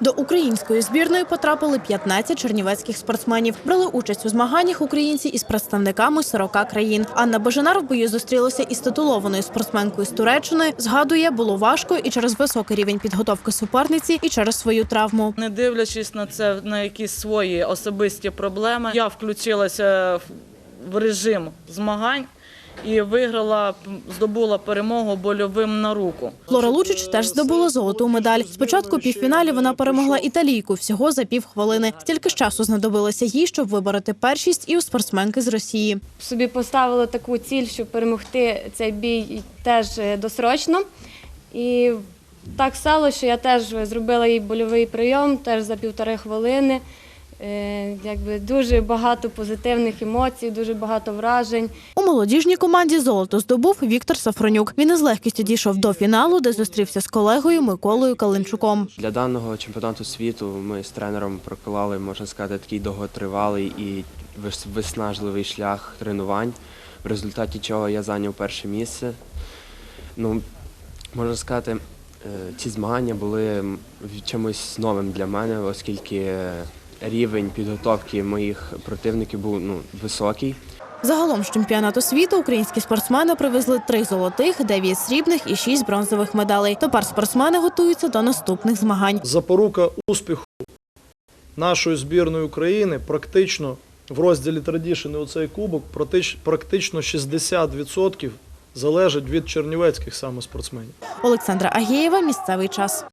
До української збірної потрапили 15 чернівецьких спортсменів. Брали участь у змаганнях українці із представниками 40 країн. Анна Боженар в бою зустрілася із титулованою спортсменкою з Туреччини. Згадує, було важко і через високий рівень підготовки суперниці, і через свою травму. Не дивлячись на це на якісь свої особисті проблеми, я включилася в режим змагань і виграла, здобула перемогу больовим на руку. Флора Лучич теж здобула золоту медаль. Спочатку півфіналі вона перемогла італійку всього за півхвилини. Стільки ж часу знадобилося їй, щоб вибороти першість і у спортсменки з Росії. собі поставила таку ціль, щоб перемогти цей бій теж е, досрочно. І так стало, що я теж зробила їй больовий прийом, теж за півтори хвилини. Е, Якби дуже багато позитивних емоцій, дуже багато вражень. У молодіжній команді золото здобув Віктор Сафронюк. Він із легкістю дійшов до фіналу, де зустрівся з колегою Миколою Калинчуком. Для даного чемпіонату світу ми з тренером проклали, можна сказати, такий довготривалий і виснажливий шлях тренувань, в результаті чого я зайняв перше місце. Ну, можна сказати, е, ці змагання були чимось новим для мене, оскільки рівень підготовки моїх противників був ну, високий. Загалом з чемпіонату світу українські спортсмени привезли три золотих, дев'ять срібних і шість бронзових медалей. Тепер спортсмени готуються до наступних змагань. Запорука успіху нашої збірної України практично в розділі Tradition у цей кубок практич- практично 60% залежить від чернівецьких саме спортсменів. Олександра Агєєва, місцевий час.